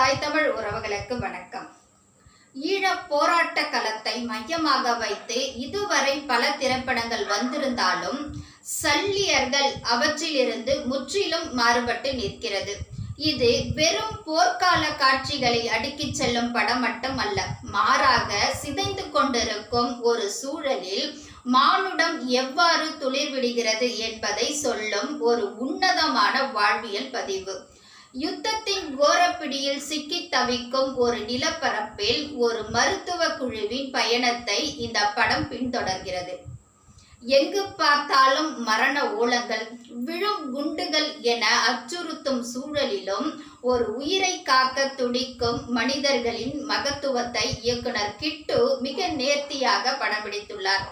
தாய் தமிழ் உறவுகளுக்கு வணக்கம். ஈழப் போராட்ட களத்தை மையமாக வைத்து இதுவரை பல திரைப்படங்கள் வந்திருந்தாலும் சல்லியர்கள் அவற்றிலிருந்து முற்றிலும் மாறுபட்டு நிற்கிறது. இது வெறும் போர்க்கால காட்சிகளை அடுக்கிச் செல்லும் படம் மட்டுமல்ல மாறாக சிதைந்து கொண்டிருக்கும் ஒரு சூழலில் மானுடம் எவ்வாறு துளிர்விடுகிறது என்பதை சொல்லும் ஒரு உன்னதமான வாழ்வியல் பதிவு. யுத்தத்தின் கோரப்பிடியில் சிக்கி தவிக்கும் ஒரு நிலப்பரப்பில் ஒரு மருத்துவ குழுவின் பயணத்தை இந்த படம் பின்தொடர்கிறது. எங்கு பார்த்தாலும் மரண ஓலங்கள் விழும் குண்டுகள் என அச்சுறுத்தும் சூழலிலும் ஒரு உயிரை காக்க துடிக்கும் மனிதர்களின் மகத்துவத்தை இயக்குனர் கிட்டு மிக நேர்த்தியாக படம் பிடித்துள்ளார்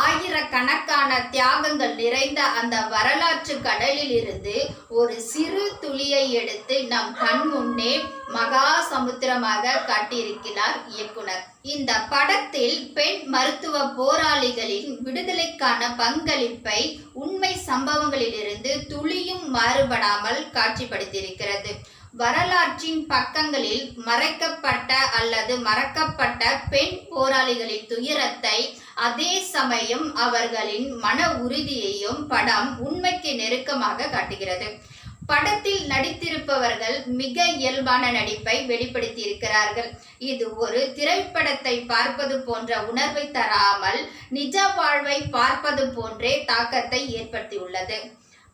ஆயிரக்கணக்கான தியாகங்கள் நிறைந்த அந்த வரலாற்று கடலில் இருந்து ஒரு சிறு துளியை எடுத்து நம் கண் முன்னே மகா சமுத்திரமாக காட்டியிருக்கிறார் இயக்குனர். இந்த படத்தில் பெண் மருத்துவ போராளிகளின் விடுதலைக்கான பங்களிப்பை உண்மை சம்பவங்களிலிருந்து துளியும் மாறுபடாமல் காட்சிப்படுத்தியிருக்கிறது. வரலாற்றின் பக்கங்களில் மறைக்கப்பட்ட அல்லது மறக்கப்பட்ட பெண் போராளிகளின் துயரத்தை அதே சமயம் அவர்களின் மன உறுதியையும் படம் உண்மைக்கு நெருக்கமாக காட்டுகிறது. படத்தில் நடித்திருப்பவர்கள் மிக இயல்பான நடிப்பை வெளிப்படுத்தி இருக்கிறார்கள் இது ஒரு திரைப்படத்தை பார்ப்பது போன்ற உணர்வை தராமல் நிஜ வாழ்வை பார்ப்பது போன்றே தாக்கத்தை ஏற்படுத்தியுள்ளது.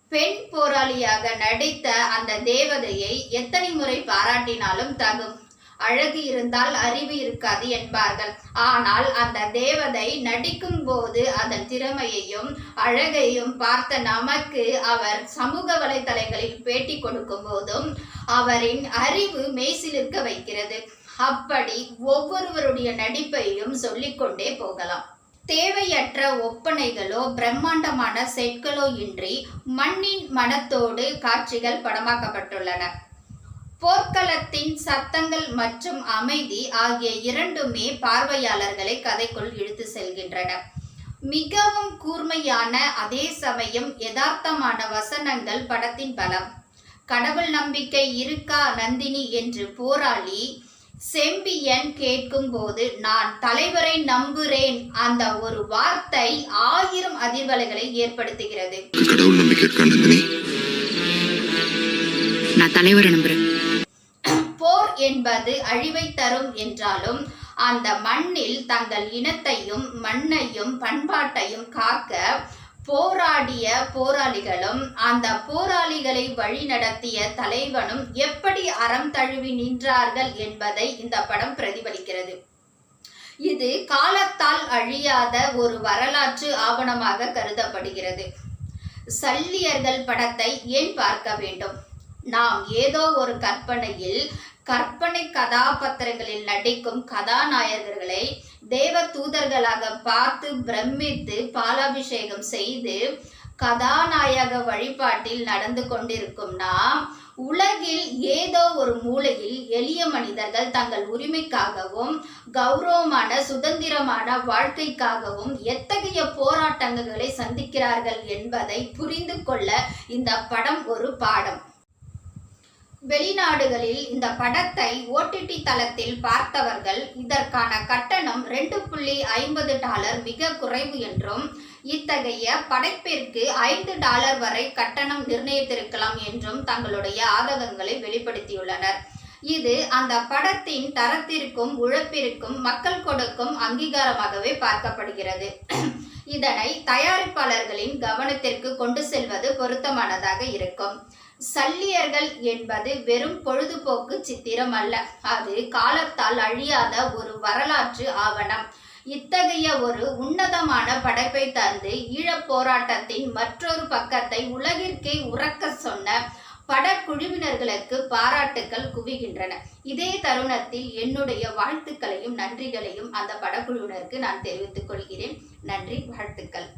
பெண் போராளியாக நடித்த அந்த தேவதையை எத்தனை முறை பாராட்டினாலும் தகும். அழகு இருந்தால் அறிவு இருக்காது என்பார்கள். ஆனால் அந்த தேவதை நடிக்கும் போது அதன் திறமையையும் அழகையும் பார்த்த நமக்கு அவர் சமூக வலைதளங்களில் பேட்டி கொடுக்கும் போதும் அவரின் அறிவு மெய்சிலிருக்க வைக்கிறது. அப்படி ஒவ்வொருவருடைய நடிப்பையும் சொல்லிக்கொண்டே போகலாம். தேவையற்ற ஒப்பனைகளோ பிரம்மாண்டமான செட்களோ இன்றி மண்ணின் மனத்தோடு காட்சிகள் படமாக்கப்பட்டுள்ளன. போர்க்களத்தின் சத்தங்கள் மற்றும் அமைதி ஆகிய இரண்டுமே பார்வையாளர்களை கதைக்குள் இழுத்து செல்கின்றன. மிகவும் கூர்மையான அதே சமயம் யதார்த்தமான வசனங்கள் படத்தின் பலம். கடவுள் நம்பிக்கை இருக்கா நந்தினி என்று போராளி செம்பியன் கேட்கும்போது நான் தலைவரை நம்புறேன் அந்த ஒரு வார்த்தை ஆயிரம் அதிர்வலைகளை ஏற்படுத்துகிறது. கடவுள் நம்பிக்கை நான் தலைவரை நம்புறேன். என்பது அழிவை தரும் என்றாலும் அந்த மண்ணில் தங்கள் இனத்தையும் மண்ணையும் பண்பாட்டையும் காக்க போராடிய போராளிகளும் அந்த போராளிகளை வழிநடத்திய தலைவனும் எப்படி அறம் தழுவி நின்றார்கள் என்பதை இந்த படம் பிரதிபலிக்கிறது. இது காலத்தால் அழியாத ஒரு வரலாற்று ஆவணமாக கருதப்படுகிறது. சல்லியர்கள் படத்தை ஏன் பார்க்க வேண்டும்? நாம் ஏதோ ஒரு கற்பனையில் கற்பனை கதாபாத்திரங்களில் நடிக்கும் கதாநாயகர்களை தேவ தூதர்களாக பார்த்து பிரமித்து பாலாபிஷேகம் செய்து கதாநாயக வழிபாட்டில் நடந்து கொண்டிருக்கும் நாம் உலகில் ஏதோ ஒரு மூலையில் எளிய மனிதர்கள் தங்கள் உரிமைக்காகவும் கௌரவமான சுதந்திரமான வாழ்க்கைக்காகவும் எத்தகைய போராட்டங்களை சந்திக்கிறார்கள் என்பதை புரிந்து கொள்ள இந்த படம் ஒரு பாடம். வெளிநாடுகளில் இந்த படத்தை ஓடிடி தளத்தில் பார்த்தவர்கள் இதற்கான கட்டணம் ரெண்டு புள்ளி ஐம்பது டாலர் மிக குறைவு என்றும் இத்தகைய படைப்பிற்கு ஐந்து டாலர் வரை கட்டணம் நிர்ணயித்திருக்கலாம் என்றும் தங்களுடைய ஆதகங்களை வெளிப்படுத்தியுள்ளனர். இது அந்த படத்தின் தரத்திற்கும் உழைப்பிற்கும் மக்கள் கொடுக்கும் அங்கீகாரமாகவே பார்க்கப்படுகிறது. இதனை தயாரிப்பாளர்களின் கவனத்திற்கு கொண்டு செல்வது பொருத்தமானதாக இருக்கும். சல்லியர்கள் என்பது வெறும் பொழுதுபோக்கு சித்திரம் அல்ல. அது காலத்தால் அழியாத ஒரு வரலாற்று ஆவணம். இத்தகைய ஒரு உன்னதமான படைப்பை தந்து ஈழப் போராட்டத்தின் மற்றொரு பக்கத்தை உலகிற்கே உறக்க சொன்ன படக்குழுவினர்களுக்கு பாராட்டுக்கள் குவிகின்றன. இதே தருணத்தில் என்னுடைய வாழ்த்துக்களையும் நன்றிகளையும் அந்த படக்குழுவினருக்கு நான் தெரிவித்துக் கொள்கிறேன். நன்றி வாழ்த்துக்கள்.